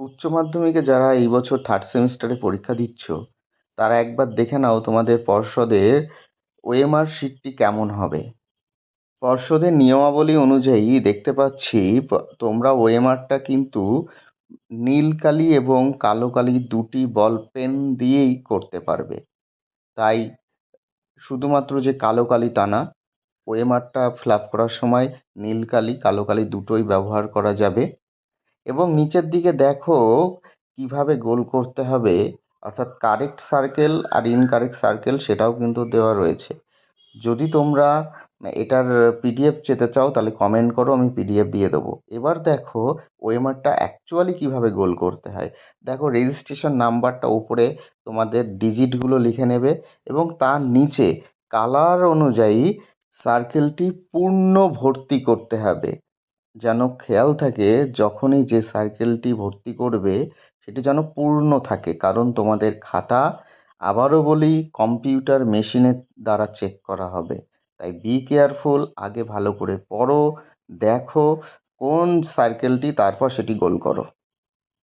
উচ্চ মাধ্যমিকে যারা এই বছর থার্ড সেমিস্টারে পরীক্ষা দিচ্ছ, তারা একবার দেখে নাও তোমাদের পর্ষদের ওএমআর শিটটি কেমন হবে। পর্ষদের নিয়মাবলী অনুযায়ী দেখতে পাচ্ছি তোমরা ওএমআরটা কিন্তু নীল কালি এবং কালো কালি দুটি বল পেন দিয়েই করতে পারবে। তাই শুধুমাত্র যে কালো কালি তা না ওএমআরটা ফিল আপ করার সময় নীল কালি, কালো কালি দুটোই ব্যবহার করা যাবে। এবং নিচের দিকে দেখো কীভাবে গোল করতে হবে। অর্থাৎ কারেক্ট সার্কেল আর ইনকারেক্ট সার্কেল সেটাও কিন্তু দেওয়া রয়েছে। যদি তোমরা এটার পিডিএফ চেতে চাও তাহলে কমেন্ট করো, আমি পিডিএফ দিয়ে দেবো। এবার দেখো ওয়েমারটা অ্যাকচুয়ালি কীভাবে গোল করতে হয়। দেখো রেজিস্ট্রেশন নাম্বারটা উপরে তোমাদের ডিজিটগুলো লিখে নেবে এবং তার নিচে কালার অনুযায়ী সার্কেলটি পূর্ণ ভর্তি করতে হবে। যেন খেয়াল থাকে যখনই যে সার্কেলটি ভর্তি করবে, সেটি যেন পূর্ণ থাকে। কারণ তোমাদের খাতা, আবারও বলি কম্পিউটার মেশিনের দ্বারা চেক করা হবে। তাই বি কেয়ারফুল আগে ভালো করে পড়ো, দেখো কোন সার্কেলটি তারপর সেটি গোল করো।